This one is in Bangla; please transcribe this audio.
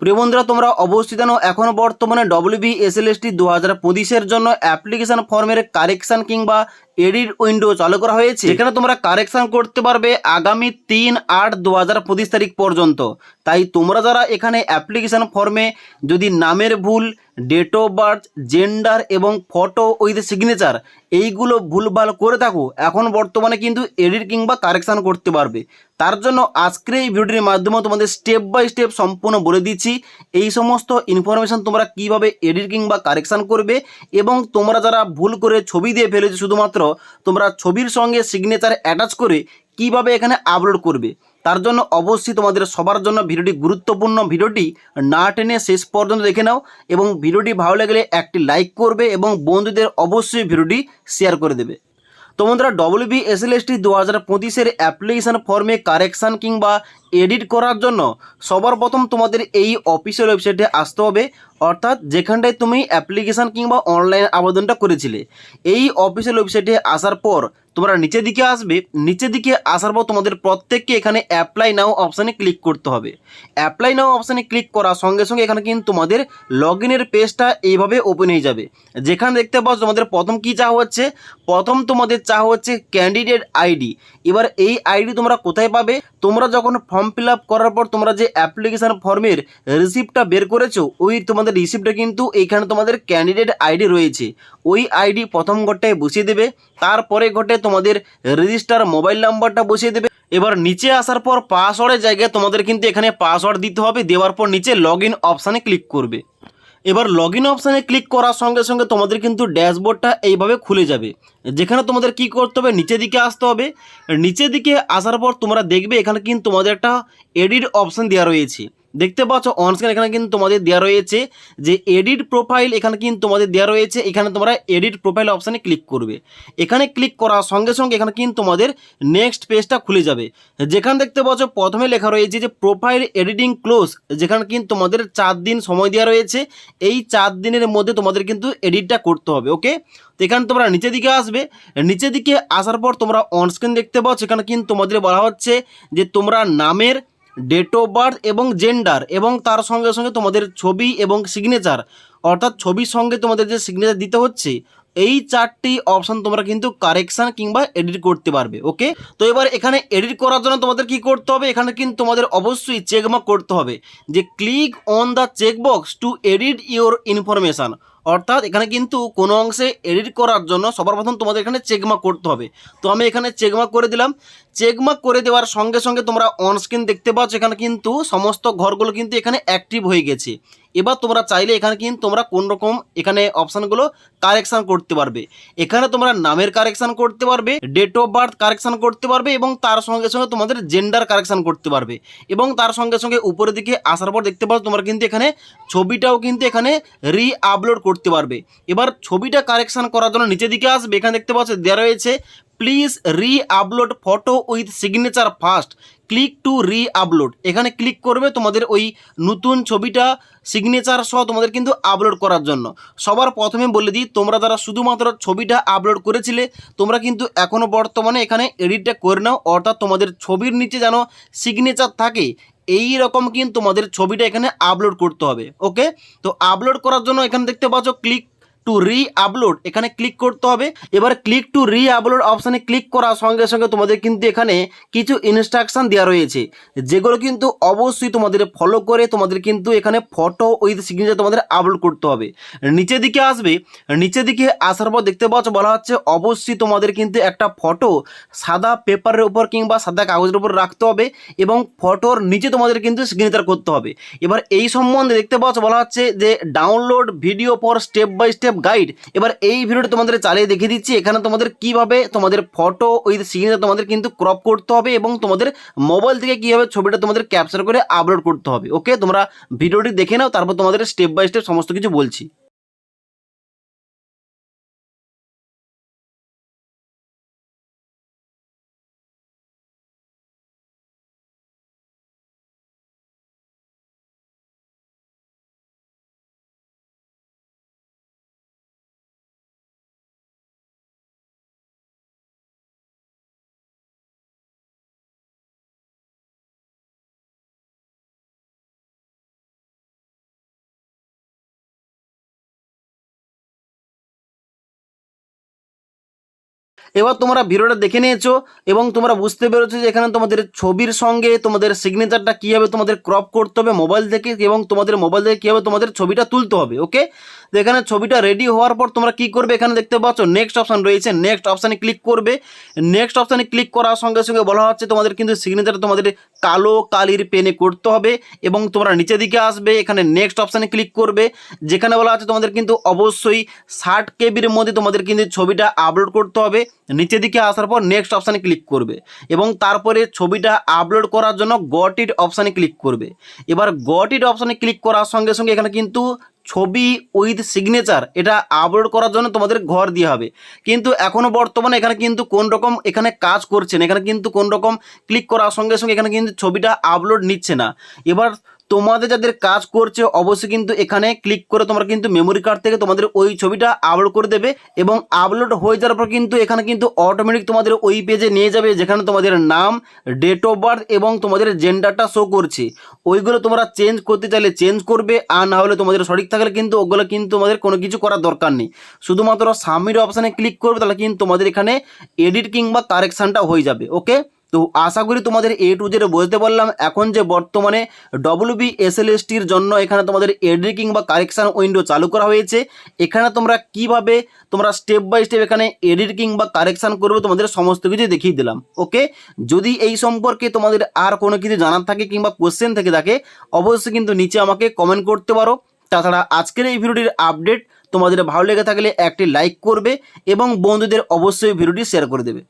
প্রিয় বন্ধুরা, তোমরা অবশ্যই জানো এখন বর্তমানে ডব্লিউবি এসএলএসটি দু হাজার পঁচিশের জন্য অ্যাপ্লিকেশান ফর্মের কারেকশান কিংবা এডিট উইন্ডো চালু করা হয়েছে। এখানে তোমরা কারেকশন করতে পারবে আগামী তিন আট দু হাজার পঁচিশ তারিখ পর্যন্ত। তাই তোমরা যারা এখানে অ্যাপ্লিকেশন ফর্মে যদি নামের ভুল ডেট অফ বার্থ জেন্ডার এবং ফটো উইথ সিগনেচার এইগুলো ভুলভাল করে থাকো, এখন বর্তমানে কিন্তু এডিট কিংবা কারেকশান করতে পারবে। তার জন্য আজকের এই ভিডিওটির মাধ্যমে তোমাদের স্টেপ বাই স্টেপ সম্পূর্ণ বলে দিচ্ছি। এই সমস্ত ইনফরমেশন তোমরা কীভাবে এডিট কিংবা কারেকশান করবে এবং তোমরা যারা ভুল করে ছবি দিয়ে ফেলেছো শুধুমাত্র তোমরা ছবির সঙ্গে সিগনেচার অ্যাটাচ করে কীভাবে এখানে আপলোড করবে? তার জন্য অবশ্যই তোমাদের সবার জন্য ভিডিওটি গুরুত্বপূর্ণ। ভিডিওটি না টেনে শেষ পর্যন্ত দেখে নাও এবং ভিডিওটি ভালো লাগলে একটি লাইক করবে এবং বন্ধুদের অবশ্যই ভিডিওটি শেয়ার করে দেবে। তো বন্ধুরা এস টি দু হাজার পঁচিশের অ্যাপ্লিকেশান ফর্মে কারেকশান কিংবা এডিট করার জন্য সবার প্রথম তোমাদের এই অফিসিয়াল ওয়েবসাইটে আসতে হবে। অর্থাৎ যেখানটায় তুমি অ্যাপ্লিকেশান কিংবা অনলাইন আবেদনটা করেছিলে। এই অফিসিয়াল ওয়েবসাইটে আসার পর তোমরা নিচের দিকে আসবে, নিচের দিকে আসার পর তোমাদের প্রত্যেককে এখানে অ্যাপ্লাই নাও অপশানে ক্লিক করতে হবে। অ্যাপ্লাই নাও অপশানে ক্লিক করার সঙ্গে সঙ্গে এখানে কিন্তু তোমাদের লগ ইনের পেজটা এইভাবে ওপেন হয়ে যাবে। যেখানে দেখতে পাচ্ছ তোমাদের প্রথম কি চাওয়া হচ্ছে? প্রথম তোমাদের চাওয়া হচ্ছে ক্যান্ডিডেট আইডি এবার এই আইডি তোমরা কোথায় পাবে? তোমরা যখন ফর্ম ফিল করার পর তোমরা যে অ্যাপ্লিকেশান ফর্মের রিসিপ্টটা বের করেছ, ওই তোমাদের রিসিপ্টটা কিন্তু এইখানে তোমাদের ক্যান্ডিডেট আইডি রয়েছে। ওই আইডি প্রথম ঘরটায় বসিয়ে দেবে। তারপরে ঘটে তোমাদের রেজিস্টার মোবাইল নাম্বারটা বসিয়ে দেবে। এবার নিচে আসার পর পাসওয়ার্ডের জায়গায় তোমাদের কিন্তু এখানে পাসওয়ার্ড দিতে হবে, দেওয়ার পর নিচে লগ ইন অপশানে ক্লিক করবে। এবার লগ ইন অপশানে ক্লিক করার সঙ্গে সঙ্গে তোমাদের কিন্তু ড্যাশবোর্ডটা এইভাবে খুলে যাবে। যেখানে তোমাদের কি করতে হবে, নিচের দিকে আসতে হবে। নিচের দিকে আসার পর তোমরা দেখবে এখানে কিন্তু তোমাদের একটা এডিট অপশান দেওয়া রয়েছে। দেখতে পাচ্ছ অনস্ক্রিন এখানে কিন্তু তোমাদের দেওয়া রয়েছে যে এডিট প্রোফাইল এখানে কিন্তু তোমাদের দেওয়া রয়েছে, এখানে তোমরা এডিট প্রোফাইল অপশানে ক্লিক করবে। এখানে ক্লিক করার সঙ্গে সঙ্গে এখানে কিন্তু তোমাদের নেক্সট পেজটা খুলে যাবে। যেখানে দেখতে পাচ্ছ, প্রথমে লেখা রয়েছে যে প্রোফাইল এডিটিং ক্লোজ যেখানে কিন্তু তোমাদের চার দিন সময় দেওয়া রয়েছে। এই চার দিনের মধ্যে তোমাদের কিন্তু এডিটটা করতে হবে ওকে তো এখানে তোমরা নিচের দিকে আসবে। নিচের দিকে আসার পর তোমরা অনস্ক্রিন দেখতে পাচ্ছ, এখানে কিন্তু তোমাদের বলা হচ্ছে যে তোমরা নামের ডেট অফ বার্থ এবং জেন্ডার এবং তার সঙ্গে সঙ্গে তোমাদের ছবি এবং সিগনেচার অর্থাৎ ছবির সঙ্গে তোমাদের যে সিগনেচার দিতে হচ্ছে এই চারটি অপশান তোমরা কিন্তু কারেকশান কিংবা এডিট করতে পারবে ওকে তো এবার এখানে এডিট করার জন্য তোমাদের কি করতে হবে? এখানে কিন্তু তোমাদের অবশ্যই চেকমার্ক করতে হবে যে click on the checkbox to edit your information অর্থাৎ এখানে কিন্তু কোনো অংশে এডিট করার জন্য সবার প্রথম তোমাদের এখানে চেকমার্ক করতে হবে। তো আমি এখানে চেকমার্ক করে দিলাম। চেকমার্ক করে দেওয়ার সঙ্গে সঙ্গে তোমরা অনস্ক্রিন দেখতে পাচ্ছ, এখানে কিন্তু সমস্ত ঘরগুলো কিন্তু এখানে অ্যাক্টিভ হয়ে গেছে। এবার তোমরা চাইলে এখানে কিন্তু তোমরা কোন রকম এখানে অপশানগুলো কারেকশান করতে পারবে। এখানে তোমরা নামের কারেকশান করতে পারবে ডেট অফ বার্থ কারেকশান করতে পারবে এবং তার সঙ্গে সঙ্গে তোমাদের জেন্ডার কারেকশান করতে পারবে। এবং তার সঙ্গে সঙ্গে উপরের দিকে আসার পর দেখতে পাচ্ছ তোমরা কিন্তু এখানে ছবিটাও কিন্তু এখানে রি আপলোড করতে পারবে। এবার ছবিটা কারেকশান করার জন্য নিচের দিকে আসবে, এখানে দেখতে পাচ্ছ দেওয়া রয়েছে please re upload photo with signature first click to re upload এখানে ক্লিক করবে তোমাদের ওই নতুন ছবিটা সিগনেচার সহ তোমাদের কিন্তু আপলোড করার জন্য। সবার প্রথমে বলে দিই, তোমরা যারা শুধুমাত্র ছবিটা আপলোড করেছিলে, তোমরা কিন্তু এখনও বর্তমানে এখানে এডিটটা করে নাও। অর্থাৎ তোমাদের ছবির নিচে যেন সিগনেচার থাকে এই রকম কিন্তু তোমাদের ছবিটা এখানে আপলোড করতে হবে। ওকে তো আপলোড করার জন্য এখানে দেখতে পাচ্ছ ক্লিক টু রি আপলোড এখানে ক্লিক করতে হবে। এবার ক্লিক টু রি আপলোড অপশানে ক্লিক করার সঙ্গে সঙ্গে তোমাদের কিন্তু এখানে কিছু ইনস্ট্রাকশন দেওয়া রয়েছে। যেগুলো কিন্তু অবশ্যই তোমাদের ফলো করে তোমাদের কিন্তু এখানে ফটো উইথ সিগনেচার তোমাদের আপলোড করতে হবে। নিচের দিকে আসবে। নিচের দিকে আসার পর দেখতে পাচ্ছ বলা হচ্ছে অবশ্যই তোমাদের কিন্তু একটা ফটো সাদা পেপারের উপর কিংবা সাদা কাগজের উপর রাখতে হবে এবং ফটোর নিচে তোমাদের কিন্তু সিগনেচার করতে হবে। এবার এই সম্বন্ধে দেখতে পাচ্ছ বলা হচ্ছে যে download video for step by step guide এবার এই ভিডিওটা তোমাদের চালিয়ে দেখিয়ে দিচ্ছি, এখানে তোমাদের কীভাবে তোমাদের ফটো উইথ সিগনেচার তোমাদের কিন্তু ক্রপ করতে হবে এবং তোমাদের মোবাইল থেকে কীভাবে ছবিটা তোমাদের ক্যাপচার করে আপলোড করতে হবে। ওকে তোমরা ভিডিওটি দেখে নাও, তারপর তোমাদের স্টেপ বাই স্টেপ সমস্ত কিছু বলছি। এবার তোমরা ভিডিওটা দেখে নিয়েছো এবং তোমরা বুঝতে পেরেছ যে এখানে তোমাদের ছবির সঙ্গে তোমাদের সিগনেচারটা কীভাবে তোমাদের ক্রপ করতে হবে মোবাইল থেকে এবং তোমাদের মোবাইল থেকে কীভাবে তোমাদের ছবিটা তুলতে হবে ওকে তো এখানে ছবিটা রেডি হওয়ার পর তোমরা কি করবে এখানে দেখতে পাচ্ছ নেক্সট অপশান রয়েছে। নেক্সট অপশানে ক্লিক করবে। নেক্সট অপশানে ক্লিক করার সঙ্গে সঙ্গে বলা হচ্ছে তোমাদের কিন্তু সিগনেচার তোমাদের কালো কালির পেনে করতে হবে এবং তোমরা নিচের দিকে আসবে। এখানে নেক্সট অপশানে ক্লিক করবে। যেখানে বলা আছে তোমাদের কিন্তু অবশ্যই ষাট কেবির মধ্যে তোমাদের কিন্তু ছবিটা আপলোড করতে হবে। নিচের দিকে আসার পর নেক্সট অপশানে ক্লিক করবে এবং তারপরে ছবিটা আপলোড করার জন্য গট ইট অপশানে ক্লিক করবে। এবার গট ইট অপশানে ক্লিক করার সঙ্গে সঙ্গে এখানে কিন্তু ছবি উইথ সিগনেচার এটা আপলোড করার জন্য তোমাদের ঘর দিয়ে হবে। কিন্তু এখনও বর্তমানে এখানে কিন্তু কোন রকম এখানে কাজ করছে না, এখানে কিন্তু কোন রকম ক্লিক করার সঙ্গে সঙ্গে এখানে কিন্তু ছবিটা আপলোড নিচ্ছে না। এবার তোমাদের যাদের কাজ করছে, অবশ্যই কিন্তু এখানে ক্লিক করে তোমরা কিন্তু মেমোরি কার্ড থেকে তোমাদের ওই ছবিটা আপলোড করে দেবে এবং আপলোড হয়ে যাওয়ার পর কিন্তু এখানে কিন্তু অটোমেটিক তোমাদের ওই পেজে নিয়ে যাবে যেখানে তোমাদের নাম ডেট অফ বার্থ এবং তোমাদের জেন্ডারটা শো করছে। ওইগুলো তোমরা চেঞ্জ করতে চাইলে চেঞ্জ করবে, আর না হলে তোমাদের সঠিক থাকলে কিন্তু ওগুলো কিন্তু তোমাদের কোনো কিছু করার দরকার নেই। শুধুমাত্র সাবমিট অপশানে ক্লিক করবে, তাহলে কিন্তু তোমাদের এখানে এডিট কিংবা কারেকশানটা হয়ে যাবে ওকে তো আশা করি তোমাদের এ টু জেড বুঝতে পারলাম। এখন যে বর্তমানে ডব্লিউবি এসএলএসটির জন্য এখানে তোমাদের এডিট কিংবা কারেকশান উইন্ডো চালু করা হয়েছে, এখানে তোমরা কীভাবে তোমরা স্টেপ বাই স্টেপ এখানে এডিট কিংবা কারেকশান করবে তোমাদের সমস্ত কিছু দেখিয়ে দিলাম ওকে যদি এই সম্পর্কে তোমাদের আর কোনো কিছু জানার থাকে কিংবা কোশ্চেন থেকে থাকে, অবশ্যই কিন্তু নিচে আমাকে কমেন্ট করতে পারো। তাছাড়া আজকের এই ভিডিওটির আপডেট তোমাদের ভালো লেগে থাকলে একটি লাইক করবে এবং বন্ধুদের অবশ্যই ভিডিওটি শেয়ার করে দেবে।